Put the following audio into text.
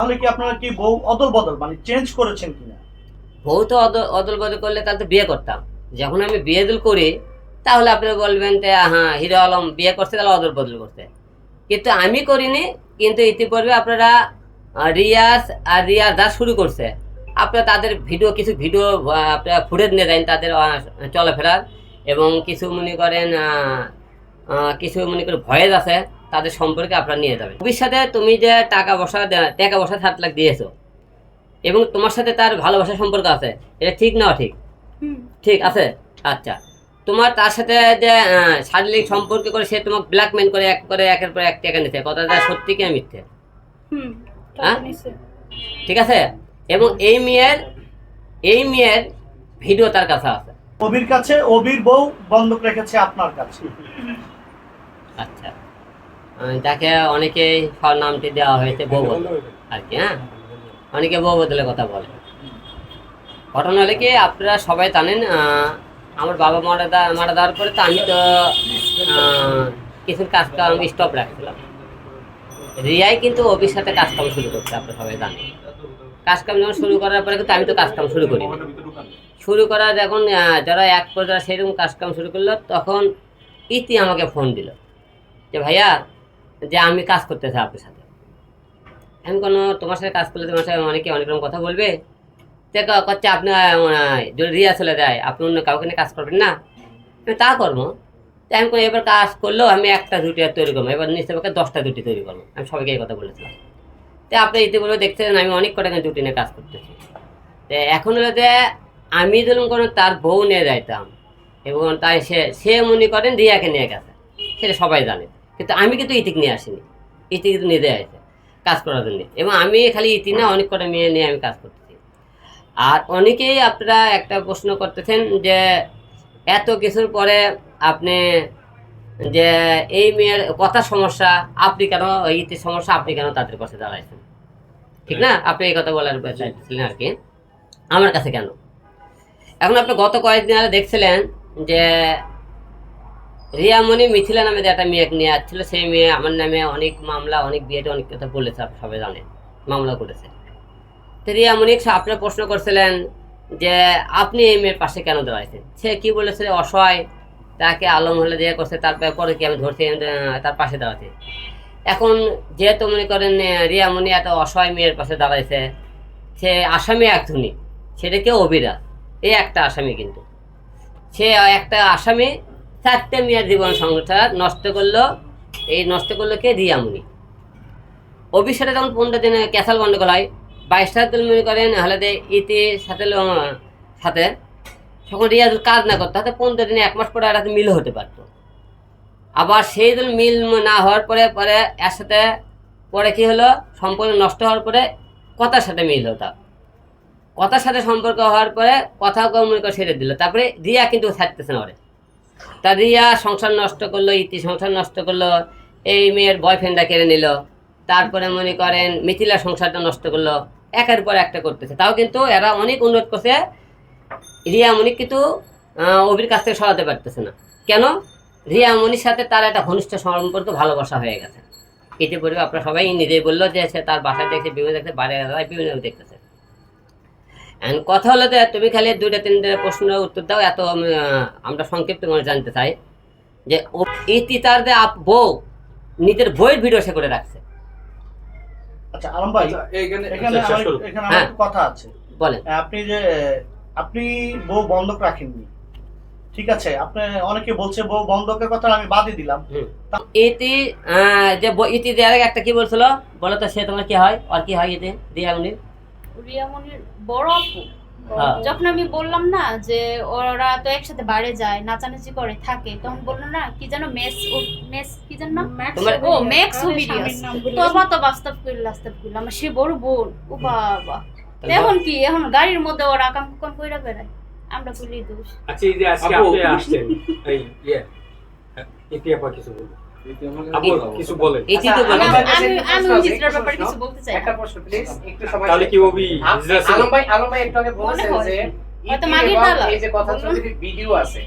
তাহলে কি আপনারা কি বউ অদল বদল মানে চেঞ্জ করেছেন কিনা? বউ তো অদল বদল করলে তাহলে তো বিয়ে করতাম। যখন আমি বিয়ে দিল করি, তাহলে আপনি বলবেন যে হ্যাঁ হিরো আলম বিয়ে করছে, তাহলে অদল বদল করতে কিন্তু আমি করিনি, কিন্তু ইতিপূর্বে আপনারা রিয়াজ আর রিয়াজ যা শুরু করছে। আপনারা তাদের ভিডিও, কিছু ভিডিও আপনারা ফুটেজ নিয়ে দেন তাদের চলাফেরার। এবং কিছু মনে করেন কিছু মনে করেন ভয়েস আছে। তাদের সম্পর্কে আপনারা নিয়ে যাবেন। ভবিষ্যতে তুমি যে টাকা পয়সা টাকা পয়সা সাত লাখ দিয়েছ এবং তোমার সাথে তার ভালোবাসার সম্পর্ক আছে এটা ঠিক না ঠিক? ঠিক আছে? আচ্ছা। তোমার তার সাথে যে শারীরিক সম্পর্ক করে সে তোমাকে ব্ল্যাকমেল করে এক করে একের পর এক টাকা নিতে কথাটা সত্যি কি মিথ্যে? হ্যাঁ? ঠিক আছে? এবং এই মেয়ের এই মেয়ের ভিডিও তার কাছে আছে। অবির কাছে অবির বউ বন্ধক রেখেছে আপনার কাছে। যাকে অনেকে সব নামটি দেওয়া হয়েছে বউ বদল, আর কি হ্যাঁ? অনেকে বউ বদলে কথা বলে। ঘটনা হলে কি, আপনারা সবাই জানেন আমার বাবা মারা দা, মারা দেওয়ার পরে তো আমি তো কিছু কাজ কাম স্টপ রাখছিলাম। রিয়াই কিন্তু অফিস সাথে কাজ কাম শুরু করছে, আপনারা সবাই জানেন। কাজ কাম যখন শুরু করার পরে কিন্তু আমি তো কাজ কাম শুরু করি শুরু করা যখন যারা এক পর্যায়ে সেরকম কাজ কাম শুরু করল, তখন ইতি আমাকে ফোন দিল। যে ভাইয়া যে আমি কাজ করতে চাই আপনার সাথে। আমি কোনো তোমার সাথে কাজ করলে তোমার সাথে অনেকে অনেক রকম কথা বলবে। তে করছে আপনি যদি রিয়া চলে যায়, আপনি অন্য কাউকে নিয়ে কাজ করবেন না? আমি তা করব। আমি কোনো এবার কাজ করলেও আমি একটা দুটি আর তৈরি করব, এবার নিশ্চয় পক্ষে দশটা দুটি তৈরি করব। আমি সবাইকে এই কথা বলেছিলাম। তো আপনি ইতিপূর্বে দেখছেন আমি অনেক কটা দুটি নিয়ে কাজ করতেছি। তো এখন হলো যে, আমি ধরুন কোনো তার বউ নিয়ে যাইতাম, এবং তাই সে সে মনে করেন রিয়াকে নিয়ে গেছে। সেটা সবাই জানে। কিন্তু আমি কিন্তু ইতিক নিয়ে আসিনি। ইতিক কিন্তু নিজে আসে কাজ করার জন্য। এবং আমি খালি ইতি না অনেক কটা মেয়ে নিয়ে আমি কাজ করতেছি। আর অনেকেই আপনারা একটা প্রশ্ন করতেছেন যে এত কিছুর পরে আপনি যে এই মেয়ের কথা সমস্যা আপনি কেন ইতির সমস্যা আপনি কেন তাদের কাছে দাঁড়াইছেন? ঠিক না? আপনি এই কথা বলার চাইছিলেন আর কি। আমার কাছে কেন? এখন আপনি গত কয়েকদিন আগে দেখছিলেন যে রিয়ামণি মিথিলা নামে একটা মেয়ে নিয়ে আসছিল, সেই মেয়ে আমার নামে অনেক মামলা, অনেক বিয়েতে অনেক কথা বলেছে আপনি সবাই জানেন মামলা করেছে। তো রিয়ামণি আপনার প্রশ্ন করছিলেন যে, আপনি এই মেয়ের পাশে কেন দাঁড়াইছেন? সে কি বলেছিল অসহায়, তাকে আলম হলে দিয়ে করছে, তারপরে পরে কি আমি ধরছি তার পাশে দাঁড়াতে এখন যেহেতু মনে করেন রিয়ামণি এত অসহায় মেয়ের পাশে দাঁড়াইছে, সে আসামি একজনই সেটা কেউ অবিরাজ এই একটা আসামি কিন্তু। সে একটা আসামি চারটে মেয়ের জীবন সংসার নষ্ট করল। এই নষ্ট করল কে? রিয়ামণি অফিসারে যখন পনেরো দিনে ক্যাসাল গন্ডগোল হয়, বাইশ তারিখ মনে করেন হলে ইতি, সাথে সাথে, তখন রিয়াজ কাজ না করতো হাতে পনেরো দিনে এক মাস পরে আর মিল হতে পারতো। আবার সেই দিন মিল না হওয়ার পরে পরে এর সাথে, পরে কি হলো? সম্পর্ক নষ্ট হওয়ার পরে কথার সাথে মিল হতো। কথার সাথে সম্পর্ক হওয়ার পরে কথা মনে করে সেরে দিল। তারপরে রিয়া কিন্তু ছাড়তেছে না ওরে। তা রিয়া সংসার নষ্ট করল, ইতি সংসার নষ্ট করল, এই মেয়ের বয়ফ্রেন্ডটা কেড়ে নিল। তারপরে মনে করেন মিথিলা সংসারটা নষ্ট করল, একের পর একটা করতেছে। তাও কিন্তু এরা অনেক অনুরোধ করছে রিয়া মনিক কিন্তু অভির কাছ থেকে সরাতে পারতেছে না। কেন? রিয়া মনির সাথে তার একটা ঘনিষ্ঠ সম্পর্ক, ভালোবাসা হয়ে গেছে। এতে পরে আপনারা সবাই নিজেই বলল যে সে তার বাসায় দেখছে, বিভিন্ন দেখছে, বাইরে বিভিন্ন দেখতেছে। And কথা হলো যে তুমি খালি দুইটা তিনটা প্রশ্নের উত্তর দাও এত আমি, আমরা সংক্ষিপ্ত করে জানতে চাই যে ইতি তার যে আপ- বউ নিজের বইয়ের ভিডিও সে করে রাখছে। আচ্ছা আলম ভাই আচ্ছা, এখানে আচ্ছা। এখানে আমার হ্যাঁ। কথা আছে। বলেন। আপনি যে আপনি বউ বন্ধক রাখেননি ঠিক আছে? আপনি অনেকে বলছে বউ বন্ধকের কথা আমি বাদই দিলাম। ইতি আহ, যে ব- ইতি দেওয়ার আগে একটা কি বলছিল? বলো তো সে তোমার কি হয়? আর কি হয় ইতি? দিয়ে উনি রিয়ামনির বড় আপু। হ্যাঁ। যখন আমি বললাম না যে ওরা তো একসাথে বাইরে যায় নাচানাচি করে থাকে তখন বলল না কি যেন মেস ও- মেস কি যেন নাম? তোমার- ও ম্যাক্স ভিডিওস। তোবা তো বাস্তব কইল বাস্তব কইল আমার সে বড় বোন। ও বাবা। এখন কি? এখন গাড়ির মধ্যে ওরা কাম কোন কইরা বেড়ায়। আমরা কইলি দোষ। আচ্ছা এই যে আজকে আপনি আসছেন এই ইয়ে কিছু বলুন কিছু আচ্ছা, বলে আমি একটা প্রশ্ন আছে, হিজড়ার একটা ব্যাপারে প্রশ্ন। কিছু বলতে চাই একটা প্রশ্ন প্লিজ একটু সময় তাহলে কি ওবি আ- হিজড়া ছিল? আলম ভাই আলম ভাই একটু আগে বলেছেন যে। এই যে কথা। ভিডিও আছে